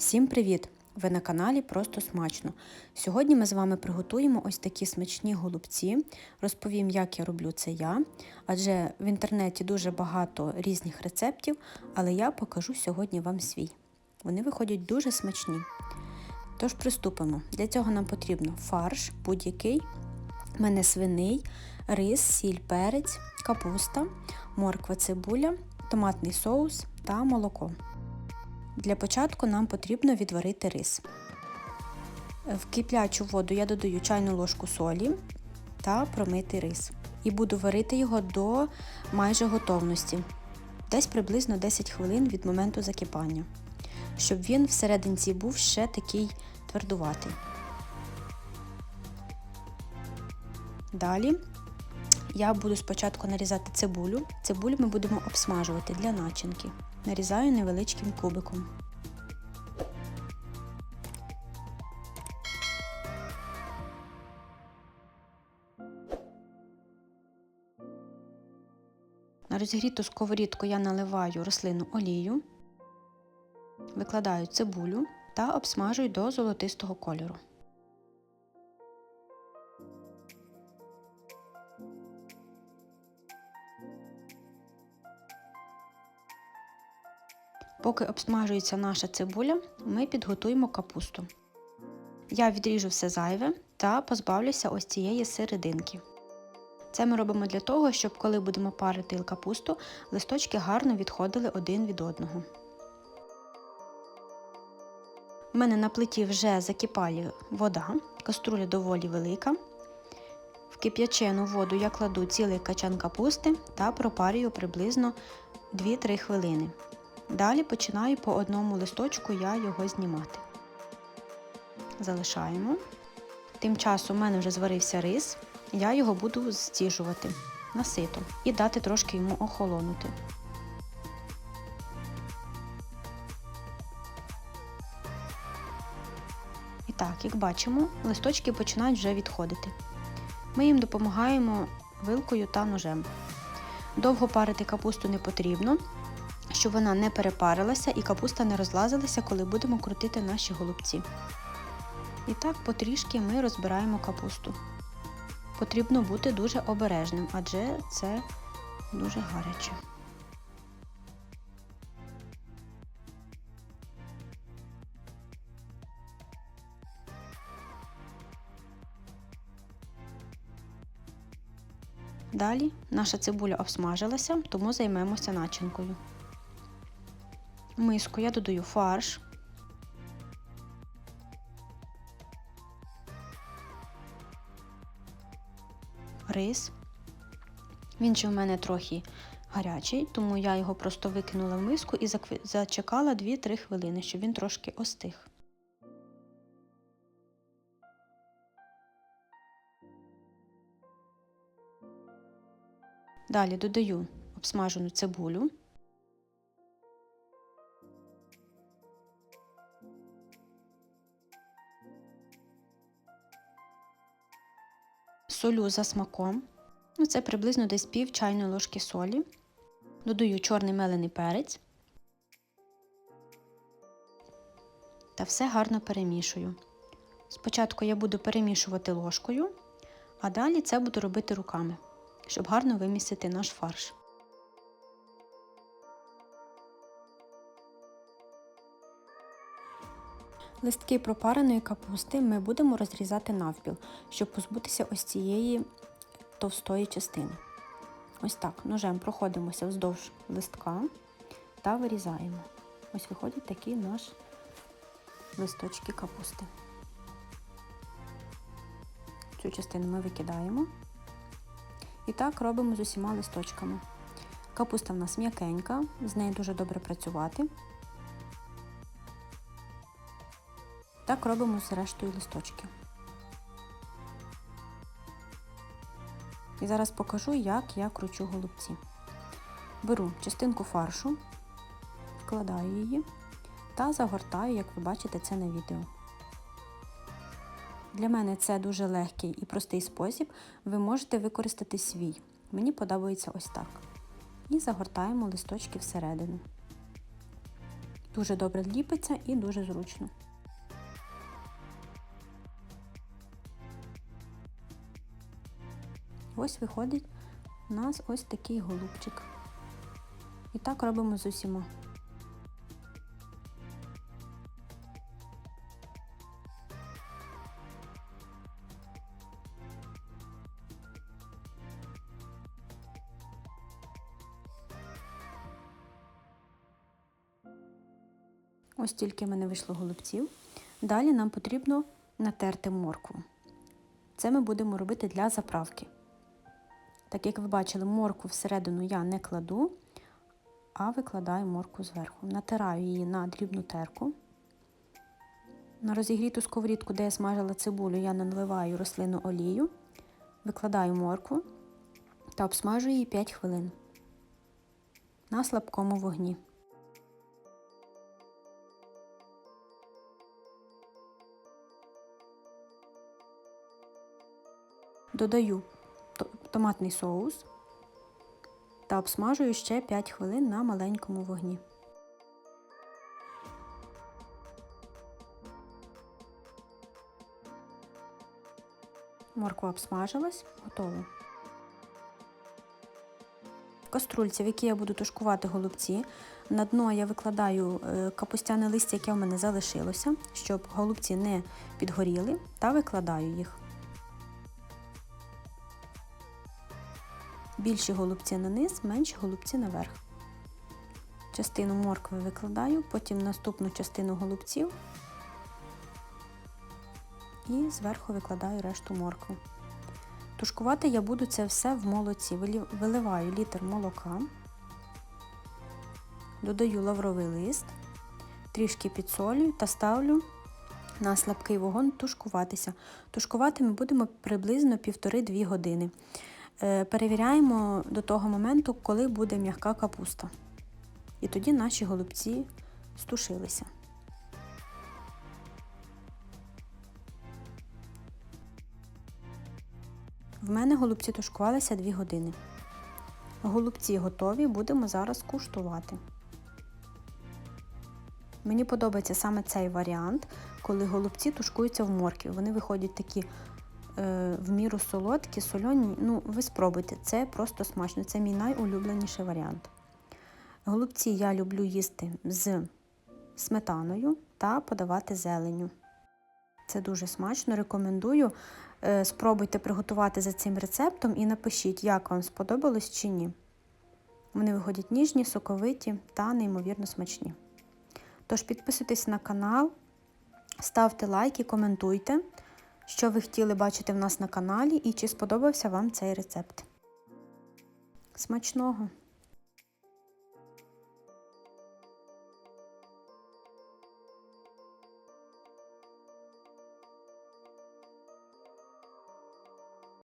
Всім привіт! Ви на каналі Просто Смачно. Сьогодні ми з вами приготуємо ось такі смачні голубці. Розповім, як я роблю це я, адже в інтернеті дуже багато різних рецептів, але я покажу сьогодні вам свій. Вони виходять дуже смачні. Тож приступимо. Для цього нам потрібно фарш будь-який. У мене свиний, рис, сіль, перець, капуста, морква, цибуля, томатний соус та молоко. Для початку нам потрібно відварити рис. В киплячу воду я додаю чайну ложку солі та промитий рис. І буду варити його до майже готовності, десь приблизно 10 хвилин від моменту закипання, щоб він всерединці був ще такий твердуватий. Далі я буду спочатку нарізати цибулю. Цибулю ми будемо обсмажувати для начинки. Нарізаю невеличким кубиком. На розігріту сковорідку я наливаю рослинну олію, викладаю цибулю та обсмажую до золотистого кольору. Поки обсмажується наша цибуля, ми підготуємо капусту. Я відріжу все зайве та позбавлюся ось цієї серединки. Це ми робимо для того, щоб коли будемо парити капусту, листочки гарно відходили один від одного. У мене на плиті вже закипає вода, каструля доволі велика. В кип'ячену воду я кладу цілий качан капусти та пропарюю приблизно 2-3 хвилини. Далі починаю по одному листочку я його знімати. Залишаємо. Тим часом у мене вже зварився рис, я його буду зціжувати на сито і дати трошки йому охолонути. І так, як бачимо, листочки починають вже відходити. Ми їм допомагаємо вилкою та ножем. Довго парити капусту не потрібно, щоб вона не перепарилася і капуста не розлазилася, коли будемо крутити наші голубці. І так потрішки ми розбираємо капусту. Потрібно бути дуже обережним, адже це дуже гаряче. Далі наша цибуля обсмажилася, тому займемося начинкою. Миску я додаю фарш. Рис. Він же в мене трохи гарячий, тому я його просто викинула в миску і зачекала 2-3 хвилини, щоб він трошки остиг. Далі додаю обсмажену цибулю. Солю за смаком. Ну, Це приблизно десь пів чайної ложки солі. Додаю чорний мелений перець та все гарно перемішую. Спочатку я буду перемішувати ложкою, а далі це буду робити руками, щоб гарно вимісити наш фарш. Листки пропареної капусти ми будемо розрізати навпіл, щоб позбутися ось цієї товстої частини. Ось так, ножем проходимося вздовж листка та вирізаємо. Ось виходить такі наш листочки капусти. Цю частину ми викидаємо. І так робимо з усіма листочками. Капуста в нас м'якенька, з нею дуже добре працювати. Так робимо з рештою листочків. І зараз покажу, як я кручу голубці. Беру частинку фаршу, вкладаю її та загортаю, як ви бачите це на відео. Для мене це дуже легкий і простий спосіб. Ви можете використати свій. Мені подобається ось так. І загортаємо листочки всередину. Дуже добре ліпиться і дуже зручно. Ось виходить у нас ось такий голубчик. І так робимо з усіма. Ось тільки в мене вийшло голубців. Далі нам потрібно натерти моркву. Це ми будемо робити для заправки. Так як ви бачили, моркву всередину я не кладу, а викладаю моркву зверху. Натираю її на дрібну терку. На розігріту сковорідку, де я смажила цибулю, я наливаю рослинну олію, викладаю моркву та обсмажую її 5 хвилин на слабкому вогні. Додаю томатний соус та обсмажую ще 5 хвилин на маленькому вогні. Морква обсмажилась, готово. В каструльці, в якій я буду тушкувати голубці, на дно я викладаю капустяне листя, яке в мене залишилося, щоб голубці не підгоріли, та викладаю їх. Більші голубці на низ, менші голубці наверх. Частину моркви викладаю, потім наступну частину голубців і зверху викладаю решту моркви. Тушкувати я буду це все в молоці. Виливаю літр молока, додаю лавровий лист, трішки підсолюю та ставлю на слабкий вогонь тушкуватися. Тушкувати ми будемо приблизно 1,5-2 години. Перевіряємо до того моменту, коли буде м'яка капуста. І тоді наші голубці стушилися. В мене голубці тушкувалися 2 години. Голубці готові, будемо зараз куштувати. Мені подобається саме цей варіант, коли голубці тушкуються в моркві. Вони виходять такі в міру солодкі, сольоні. Ну, ви спробуйте, це просто смачно. Це мій найулюбленіший варіант. Голубці я люблю їсти з сметаною та подавати зеленю. Це дуже смачно, рекомендую. Спробуйте приготувати за цим рецептом і напишіть, як вам сподобалось чи ні. Вони виходять ніжні, соковиті та неймовірно смачні. Тож підписуйтесь на канал, ставте лайки, коментуйте що ви хотіли бачити в нас на каналі і чи сподобався вам цей рецепт. Смачного!